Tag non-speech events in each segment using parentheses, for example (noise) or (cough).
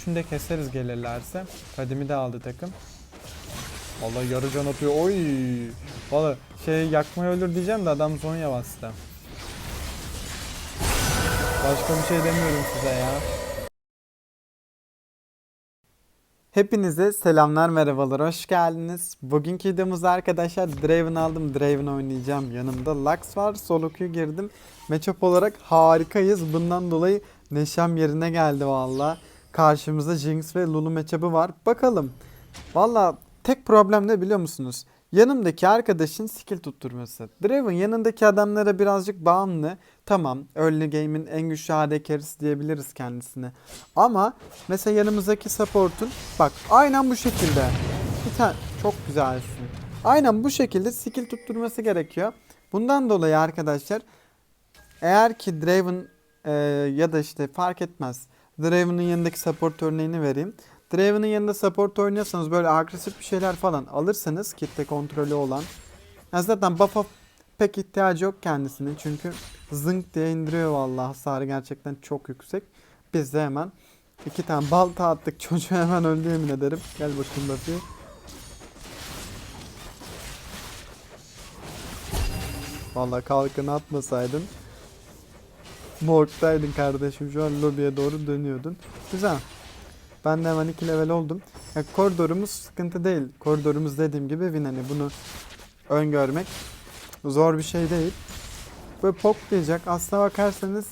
üçünü keseriz gelirlerse. Kadimi de aldı takım. Vallahi yarı can atıyor. Oy. Vallahi şey yakmaya ölür diyeceğim de adam Zonya bastı. Başka bir şey demiyorum size ya. Hepinize selamlar merhabalar hoş geldiniz. Bugünkü videomuzda arkadaşlar Draven aldım. Draven oynayacağım. Yanımda Lux var. Solo queue girdim. Matchup olarak harikayız. Bundan dolayı neşem yerine geldi valla. Karşımızda Jinx ve Lulu matchup'ı var. Bakalım. Valla tek problem ne biliyor musunuz? Yanımdaki arkadaşın skill tutturması. Draven yanındaki adamlara birazcık bağımlı. Tamam early game'in en güçlü AD carry'si diyebiliriz kendisine. Ama mesela yanımızdaki support'un bak aynen bu şekilde. Bir tane çok güzelsin. Aynen bu şekilde skill tutturması gerekiyor. Bundan dolayı arkadaşlar eğer ki Draven e, ya da işte fark etmez. Draven'ın yanındaki support örneğini vereyim. Draven'ın yanında support oynuyorsanız böyle agresif bir şeyler falan alırsanız kitle kontrolü olan. Ya zaten buff'a pek ihtiyacı yok kendisinin çünkü zınk diye indiriyor vallahi hasarı gerçekten çok yüksek. Biz de hemen iki tane balta attık (laughs) çocuğu hemen öldü yemin ederim. Gel bakayım Buffy. Vallahi kalkanı atmasaydın (laughs) Morg'daydın kardeşim şu an lobiye doğru dönüyordun. Güzel. Ben de hemen 2 level oldum. Ya, koridorumuz sıkıntı değil. Koridorumuz dediğim gibi win hani bunu öngörmek zor bir şey değil. Böyle poklayacak. Aslına bakarsanız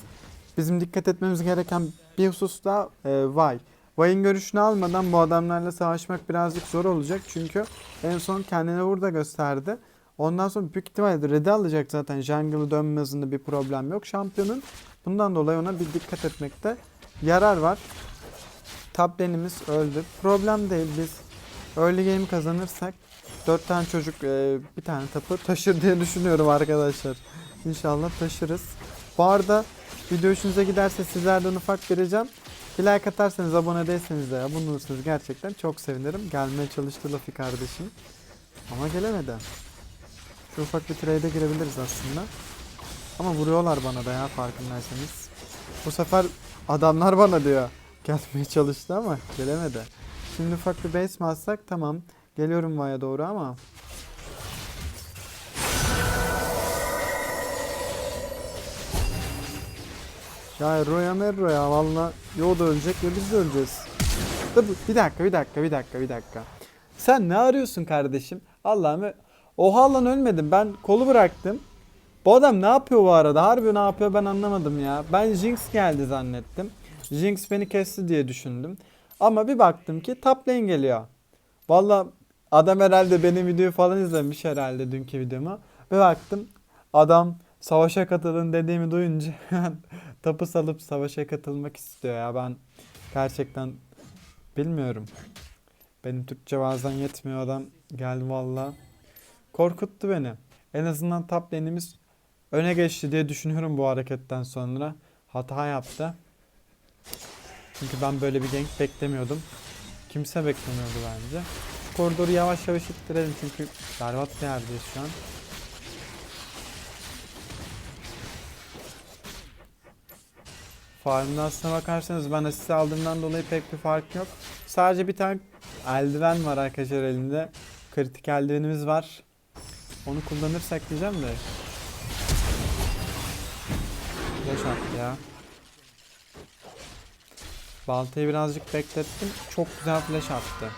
bizim dikkat etmemiz gereken bir husus da e, Vay. Vay'ın görüşünü almadan bu adamlarla savaşmak birazcık zor olacak. Çünkü en son kendini burada gösterdi. Ondan sonra büyük ihtimalle red'i alacak zaten. Jungle'ı dönme hızında bir problem yok şampiyonun. Bundan dolayı ona bir dikkat etmekte yarar var. Top lane'imiz öldü. Problem değil biz early game kazanırsak 4 tane çocuk e, bir tane tapı taşır diye düşünüyorum arkadaşlar. İnşallah taşırız. Bu arada video hoşunuza giderse sizlerden ufak vereceğim. Bir like atarsanız abone değilseniz de abone gerçekten çok sevinirim. Gelmeye çalıştı Lafi kardeşim. Ama gelemedi. Şu ufak bir trade'e girebiliriz aslında. Ama vuruyorlar bana da ya farkındaysanız. Bu sefer adamlar bana diyor. Gelmeye çalıştı ama gelemedi. Şimdi ufak bir base mi atsak tamam. Geliyorum Vaya doğru ama. Ya Roya Merro ya valla yo da ölecek ya biz de öleceğiz. Bir dakika bir dakika bir dakika bir dakika. Sen ne arıyorsun kardeşim? Allah'ım Oha lan ölmedim ben kolu bıraktım. Bu adam ne yapıyor bu arada? Harbi ne yapıyor ben anlamadım ya. Ben Jinx geldi zannettim. Jinx beni kesti diye düşündüm. Ama bir baktım ki top lane geliyor. Valla adam herhalde benim videoyu falan izlemiş herhalde dünkü videomu. Bir baktım adam savaşa katılın dediğimi duyunca (laughs) tapı salıp savaşa katılmak istiyor ya. Ben gerçekten bilmiyorum. Benim Türkçe bazen yetmiyor adam geldi valla. Korkuttu beni. En azından top lane'imiz öne geçti diye düşünüyorum bu hareketten sonra. Hata yaptı. Çünkü ben böyle bir gank beklemiyordum. Kimse beklemiyordu bence. Koridoru yavaş yavaş ittirelim çünkü berbat bir yerdeyiz şu an. Farmda aslına bakarsanız ben asist aldığımdan dolayı pek bir fark yok. Sadece bir tane eldiven var arkadaşlar elinde. Kritik eldivenimiz var. Onu kullanırsak diyeceğim de. Attı ya. Baltayı birazcık beklettim. Çok güzel flash attı.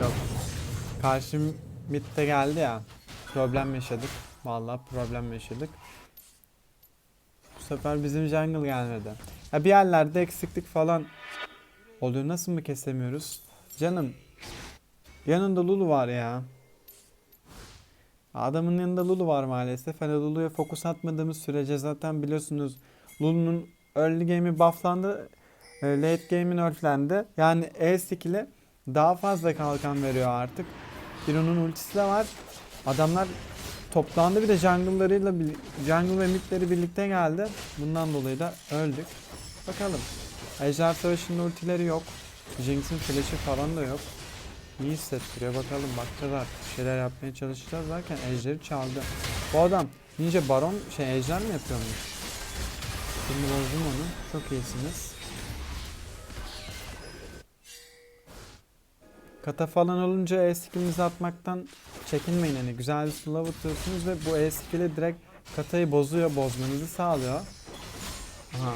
Yok. Karşı midde geldi ya. Problem yaşadık. Vallahi problem yaşadık. Bu sefer bizim jungle gelmedi. Ya bir yerlerde eksiklik falan oluyor. Nasıl mı kesemiyoruz? Canım. Yanında Lulu var ya. Adamın yanında Lulu var maalesef. Hani Lulu'ya fokus atmadığımız sürece zaten biliyorsunuz Lulu'nun early game'i bufflandı. e, Late game'i nerflendi. Yani E skill'i daha fazla kalkan veriyor artık. Firon'un ultisi de var. Adamlar toplandı bir de jungle'larıyla jungle ve midleri birlikte geldi. Bundan dolayı da öldük. Bakalım. Ejder Savaşı'nın ultileri yok. Jinx'in flash'ı falan da yok. İyi hissettiriyor bakalım bakacağız artık bir şeyler yapmaya çalışacağız derken ejderi çaldı. Bu adam ninja baron şey ejder mi yapıyormuş? Şimdi bozdum onu. Çok iyisiniz. Kata falan olunca E skillinizi atmaktan çekinmeyin hani güzel bir slow atıyorsunuz ve bu E skill'i direkt katayı bozuyor, bozmanızı sağlıyor. Aha.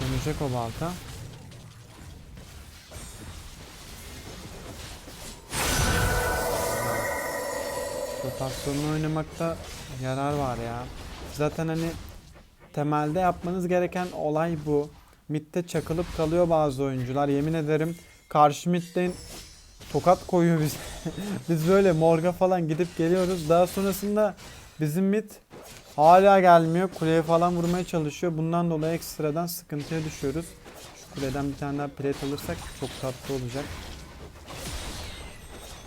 Dönecek o balta. Rotasyonunu oynamakta yarar var ya. Zaten hani temelde yapmanız gereken olay bu. Mid'de çakılıp kalıyor bazı oyuncular. Yemin ederim karşı midden tokat koyuyor biz. (laughs) biz böyle morga falan gidip geliyoruz. Daha sonrasında bizim mid hala gelmiyor. Kuleye falan vurmaya çalışıyor. Bundan dolayı ekstradan sıkıntıya düşüyoruz. Şu kuleden bir tane daha plate alırsak çok tatlı olacak.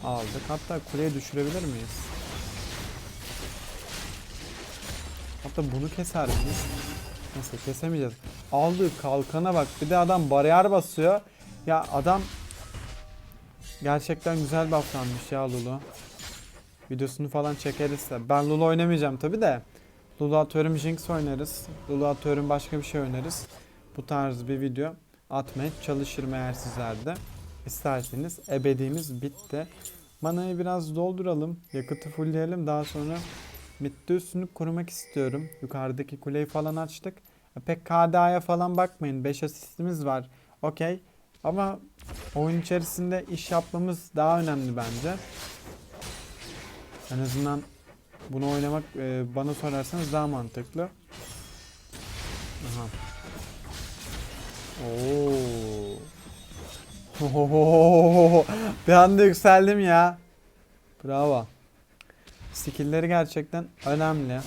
Aldık. Hatta kuleye düşürebilir miyiz? Hatta bunu keser miyiz? Nasıl kesemeyeceğiz. Aldığı kalkana bak. Bir de adam bariyer basıyor. Ya adam gerçekten güzel bufflanmış ya Lulu. Videosunu falan çekeriz de. Ben Lulu oynamayacağım tabi de. Lulu atıyorum Jinx oynarız. Lulu atıyorum başka bir şey oynarız. Bu tarz bir video atmaya çalışırım eğer sizler de isterseniz. Ebediğimiz bitti. Manayı biraz dolduralım. Yakıtı fullleyelim. Daha sonra Midde üstünü korumak istiyorum. Yukarıdaki kuleyi falan açtık. E, Pek KDA'ya falan bakmayın. 5 asistimiz var. Okey. Ama oyun içerisinde iş yapmamız daha önemli bence. En azından bunu oynamak e, bana sorarsanız daha mantıklı. Aha. Oo. Ohohoho. (laughs) Bir anda yükseldim ya. Bravo. Skill'leri gerçekten önemli.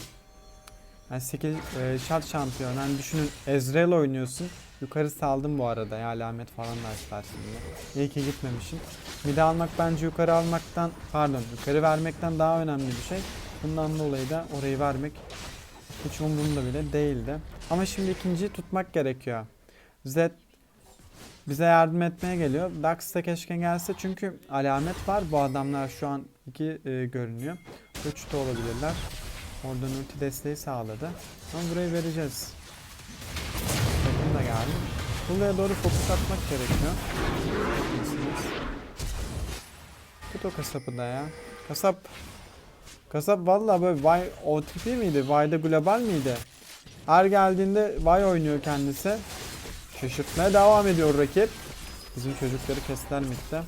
Yani skill e, şart şampiyon. Yani düşünün Ezreal oynuyorsun. Yukarı saldım bu arada ya alamet falan da açtılar şimdi. İyi ki gitmemişim. Mide almak bence yukarı almaktan pardon yukarı vermekten daha önemli bir şey. Bundan dolayı da orayı vermek hiç umurumda bile değildi. Ama şimdi ikinciyi tutmak gerekiyor. Zed bize yardım etmeye geliyor. Dax da keşke gelse çünkü alamet var. Bu adamlar şu an iki e, görünüyor. 3 de olabilirler. Oradan ulti desteği sağladı. Ama burayı vereceğiz. Takım da geldi. Buraya doğru fokus atmak gerekiyor. Tut o kasapı da ya. Kasap. Kasap valla böyle Vay OTP miydi? Vay'da global miydi? Her geldiğinde Vay oynuyor kendisi. Şaşırtmaya devam ediyor rakip. Bizim çocukları kestiler midde.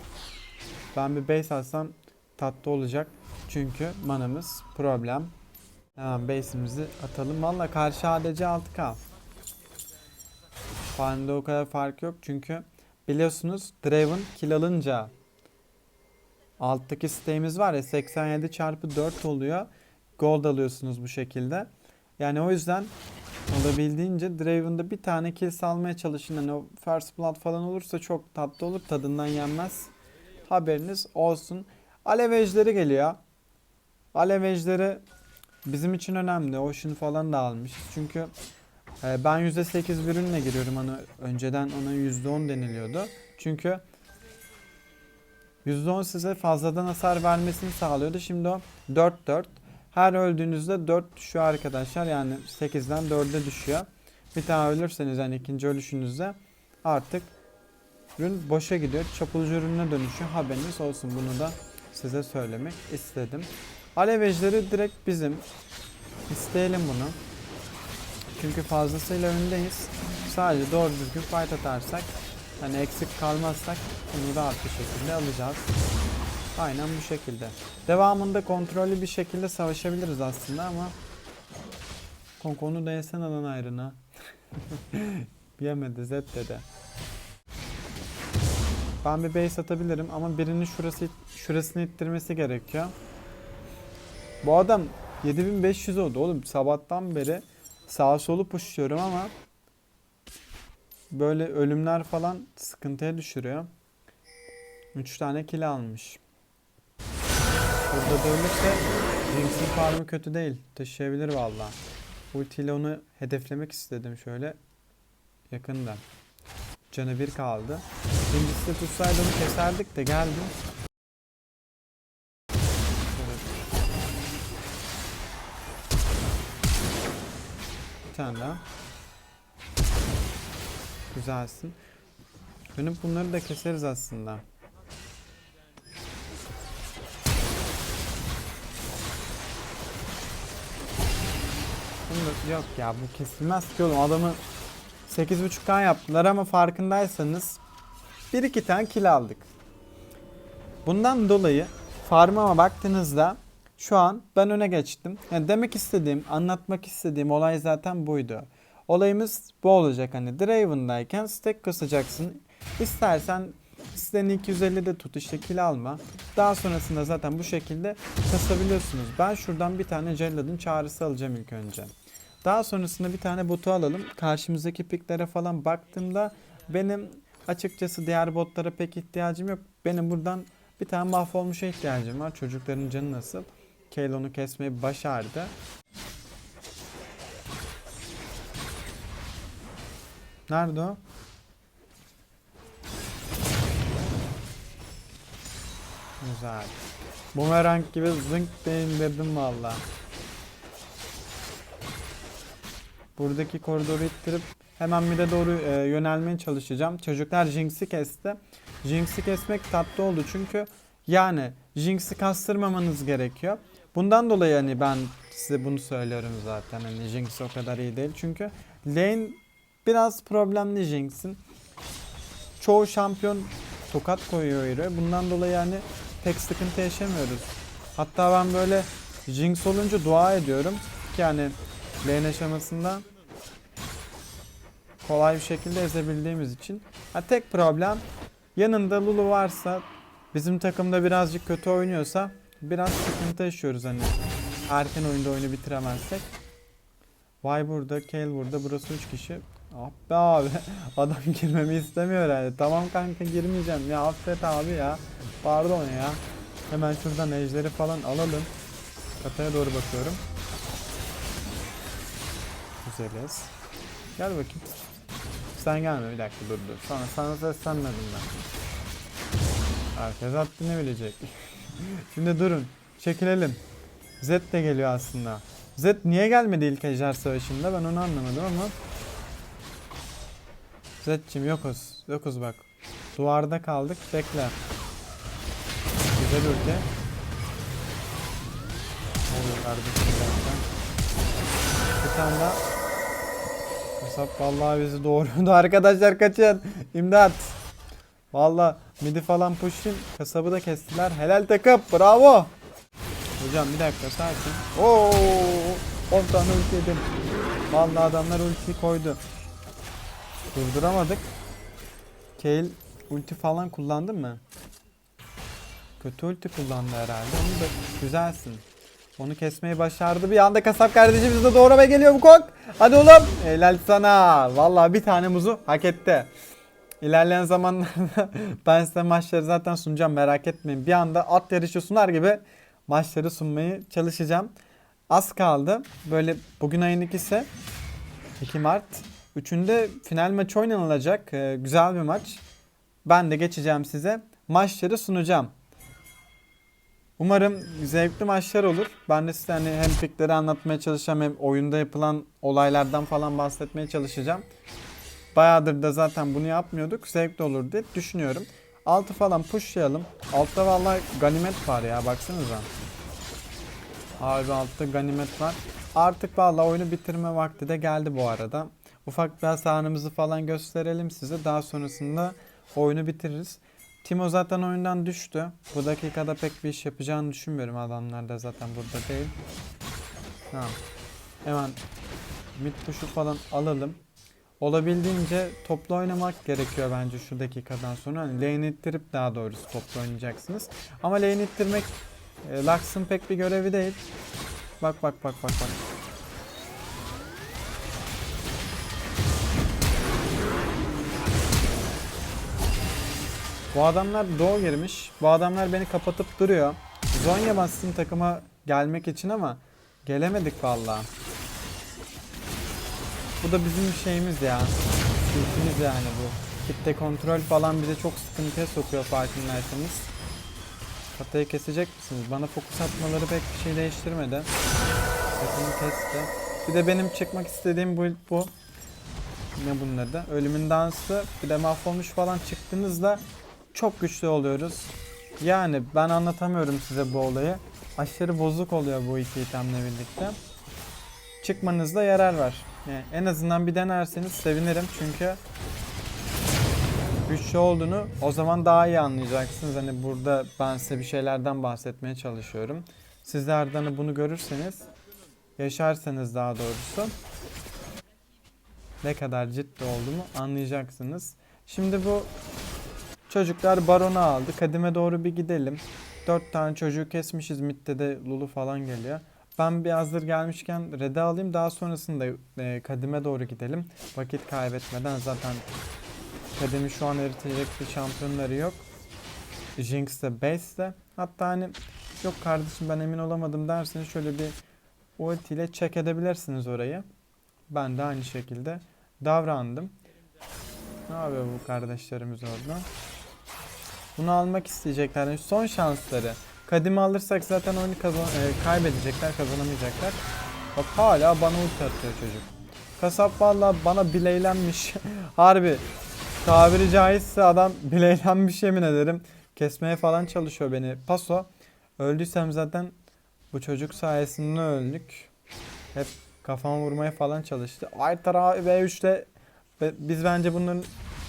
Ben bir base alsam tatlı olacak. Çünkü manamız problem. Hemen base'imizi atalım. Valla karşı ADC 6K. Farmda o kadar fark yok çünkü biliyorsunuz Draven kill alınca alttaki siteğimiz var ya 87 çarpı 4 oluyor. Gold alıyorsunuz bu şekilde. Yani o yüzden olabildiğince Draven'da bir tane kill salmaya çalışın. Hani o first blood falan olursa çok tatlı olur. Tadından yenmez. Haberiniz olsun. Alev ejderi geliyor. Alev ejderi bizim için önemli. Ocean falan da almış. Çünkü e, ben %8 bir ürünle giriyorum. Hani önceden ona %10 deniliyordu. Çünkü %10 size fazladan hasar vermesini sağlıyordu. Şimdi o 4-4. Her öldüğünüzde 4 düşüyor arkadaşlar. Yani 8'den 4'e düşüyor. Bir tane ölürseniz yani ikinci ölüşünüzde artık ürün boşa gidiyor. Çapulcu ürününe dönüşüyor. Haberiniz olsun. Bunu da size söylemek istedim. Alev ejderi direkt bizim. İsteyelim bunu. Çünkü fazlasıyla öndeyiz. Sadece doğru düzgün fight atarsak hani eksik kalmazsak bunu rahat bir şekilde alacağız. Aynen bu şekilde. Devamında kontrollü bir şekilde savaşabiliriz aslında ama Konk onu da yesene lan ayrına. (laughs) Yemedi Zed dedi. Ben bir base atabilirim ama birinin şurası şurasını ittirmesi gerekiyor. Bu adam 7500 oldu oğlum sabahtan beri sağa solu pushluyorum ama böyle ölümler falan sıkıntıya düşürüyor. 3 tane kill almış. Burada da ölürse Jinx'in farmı kötü değil. Taşıyabilir valla. Ultiyle onu hedeflemek istedim şöyle. Yakında. Canı bir kaldı. İkincisi tutsaydı onu keserdik de geldim. tane daha. Güzelsin. Dönüp bunları da keseriz aslında. Da- yok ya bu kesilmez ki oğlum adamı 8.5K yaptılar ama farkındaysanız 1-2 tane kill aldık. Bundan dolayı farmıma baktığınızda şu an ben öne geçtim. Yani demek istediğim, anlatmak istediğim olay zaten buydu. Olayımız bu olacak hani Draven'dayken stack kasacaksın. İstersen istediğin 250 de tut işte kill alma. Daha sonrasında zaten bu şekilde kasabiliyorsunuz. Ben şuradan bir tane Cellad'ın çağrısı alacağım ilk önce. Daha sonrasında bir tane botu alalım. Karşımızdaki piklere falan baktığımda benim açıkçası diğer botlara pek ihtiyacım yok. Benim buradan bir tane mahvolmuşa ihtiyacım var. Çocukların canı nasıl? Kale onu kesmeyi başardı. Nerede o? Güzel. Bumerang gibi zınk diye indirdim valla. Buradaki koridoru ittirip hemen mid'e doğru e, yönelmeye çalışacağım. Çocuklar Jinx'i kesti. Jinx'i kesmek tatlı oldu çünkü yani Jinx'i kastırmamanız gerekiyor. Bundan dolayı hani ben size bunu söylüyorum zaten. Hani Jinx o kadar iyi değil. Çünkü lane biraz problemli Jinx'in. Çoğu şampiyon tokat koyuyor yere. Bundan dolayı yani pek sıkıntı yaşamıyoruz. Hatta ben böyle Jinx olunca dua ediyorum yani lane aşamasında kolay bir şekilde ezebildiğimiz için. Ha, tek problem yanında Lulu varsa bizim takımda birazcık kötü oynuyorsa biraz sıkıntı yaşıyoruz hani erken oyunda oyunu bitiremezsek. Vay burada, Kale burada, burası 3 kişi. Ah be abi, (laughs) adam girmemi istemiyor herhalde. Tamam kanka girmeyeceğim ya affet abi ya. Pardon ya. Hemen şuradan ejderi falan alalım. Kataya doğru bakıyorum. Güzeliz. Gel bakayım. Sen gelme bir dakika dur dur. Sana, sana seslenmedim ben. Herkes haddini bilecek. (laughs) Şimdi durun. Çekilelim. Zed de geliyor aslında. Zed niye gelmedi ilk Ejder Savaşı'nda ben onu anlamadım ama. Zed'cim yokuz. Yokuz bak. Duvarda kaldık. Bekle. Güzel ülke. Oluyor kardeşim zaten. Bir tane daha. Kasap vallahi bizi doğruyordu (laughs) arkadaşlar kaçın. İmdat. Vallahi midi falan push'in kasabı da kestiler. Helal takım bravo. Hocam bir dakika sakin. Oo 10 tane ulti yedim. Vallahi adamlar ulti koydu. Durduramadık. Kale ulti falan kullandın mı? Kötü ulti kullandı herhalde. Onu da güzelsin. Onu kesmeyi başardı. Bir anda kasap kardeşimiz de doğrama geliyor bu kok. Hadi oğlum. Helal sana. Vallahi bir tane muzu hak etti. İlerleyen zamanlarda (laughs) ben size maçları zaten sunacağım merak etmeyin. Bir anda at yarışı sunar gibi maçları sunmayı çalışacağım. Az kaldı. Böyle bugün ayın ikisi 2 Mart. Üçünde final maçı oynanılacak. Ee, güzel bir maç. Ben de geçeceğim size. Maçları sunacağım. Umarım zevkli maçlar olur. Ben de size hani hem pikleri anlatmaya çalışacağım hem oyunda yapılan olaylardan falan bahsetmeye çalışacağım. Bayağıdır da zaten bunu yapmıyorduk. Zevkli olur diye düşünüyorum. Altı falan pushlayalım. Altta vallahi ganimet var ya baksanıza. Abi altta ganimet var. Artık vallahi oyunu bitirme vakti de geldi bu arada. Ufak bir hasarımızı falan gösterelim size. Daha sonrasında oyunu bitiririz. Timo zaten oyundan düştü. Bu dakikada pek bir iş yapacağını düşünmüyorum. Adamlar da zaten burada değil. Tamam. Hemen mid push'u falan alalım. Olabildiğince toplu oynamak gerekiyor bence şu dakikadan sonra. Hani lane ittirip daha doğrusu toplu oynayacaksınız. Ama lane ittirmek e, Lux'ın pek bir görevi değil. Bak bak bak bak bak. Bu adamlar doğu girmiş. Bu adamlar beni kapatıp duruyor. Zonya bastım takıma gelmek için ama gelemedik vallahi. Bu da bizim şeyimiz ya. Kültümüz yani bu. Kitle kontrol falan bize çok sıkıntıya sokuyor farkındaysanız. Katayı kesecek misiniz? Bana fokus atmaları pek bir şey değiştirmedi. Takımı kesti. Bir de benim çıkmak istediğim build bu. Ne bunun adı? Ölümün dansı. Bir de mahvolmuş falan çıktığınızda çok güçlü oluyoruz. Yani ben anlatamıyorum size bu olayı. Aşırı bozuk oluyor bu iki itemle birlikte. Çıkmanızda yarar var. Yani en azından bir denerseniz sevinirim çünkü güçlü olduğunu o zaman daha iyi anlayacaksınız. Hani burada ben size bir şeylerden bahsetmeye çalışıyorum. Sizler de bunu görürseniz, yaşarsanız daha doğrusu ne kadar ciddi olduğumu anlayacaksınız. Şimdi bu çocuklar barona aldı. Kadime doğru bir gidelim. Dört tane çocuğu kesmişiz. Mid'de de Lulu falan geliyor. Ben bir hazır gelmişken Red'e alayım. Daha sonrasında e, kadime doğru gidelim. Vakit kaybetmeden zaten Kademi şu an eritecek bir şampiyonları yok. Jinx de Base de. Hatta hani yok kardeşim ben emin olamadım derseniz şöyle bir ulti ile check edebilirsiniz orayı. Ben de aynı şekilde davrandım. Ne yapıyor bu kardeşlerimiz orada? Bunu almak isteyecekler. Son şansları. Kadimi alırsak zaten oyunu kazan e, kaybedecekler, kazanamayacaklar. Bak hala bana ulti atıyor çocuk. Kasap valla bana bileylenmiş. (laughs) Harbi. Tabiri caizse adam (laughs) bileylenmiş yemin ederim. Kesmeye falan çalışıyor beni. Paso. Öldüysem zaten bu çocuk sayesinde öldük. Hep kafama vurmaya falan çalıştı. Aytara V3'te ve biz bence bunların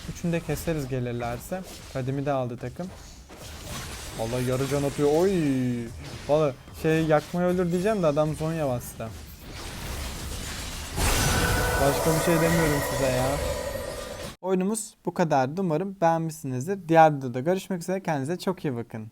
üçünü de keseriz gelirlerse. Kadimi de aldı takım. Vallahi yarı can atıyor. Oy. Vallahi şey yakmayı öldür diyeceğim de adam Zonya bastı. Başka bir şey demiyorum size ya. Oyunumuz bu kadardı. Umarım beğenmişsinizdir. Diğer videoda görüşmek üzere. Kendinize çok iyi bakın.